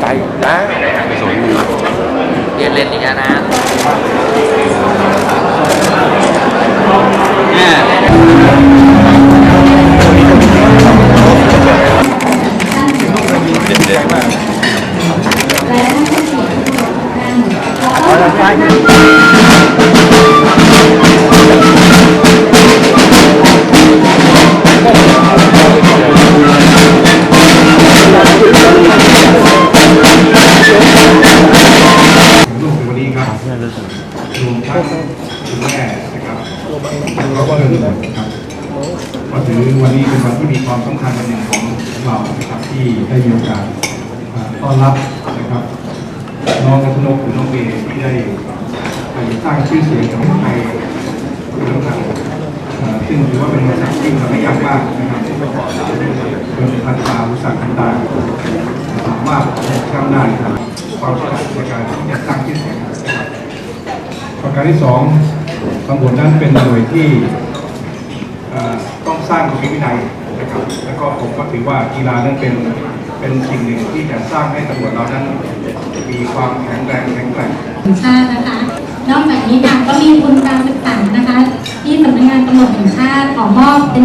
ใจนะไม่สนเรียนเล่นอีกแล้วนะเนี่ยเด็ดเด็ดมาก กในวันนี้ครับรวมทั้งคุณแม่นะครับแล้วก็เพื่อนนะครับก็ถือวันนี้เป็นวันที่มีความสำคัญวันหนึ่งของเรานะครับที่ได้มีโอกาสต้อนรับนะครับน้องกัตนกหรือน้องเมย์ที่ได้ไปสร้างชื่อเสียงของไทยทั้งทางอ่าซึ่งถือว่าเป็นบริษัทที่ทำให้ยากมากนะครับเป็นพันตาอุตสาหกรรมต่าง สามารถทำได้ครับความฉลาดในการที่จะสร้างชื่อเสียงนะครับประการที่สองตำรวจนั้นเป็นหน่วยที่ต้องสร้างวินัยนะครับแล้วก็ผมก็ถือว่ากีฬานั้นเป็นเป็นสิ่งหนึ่งที่จะสร้างให้ตำรวจเรานั้นมีความแข็งแรงแข็งแกร่งแห่งชาตินะคะนอกจากนี้ค่ะก็มีทุนการศึกษานะคะ ที่สำนักงานตำรวจแห่งชาติขอมอบเป็น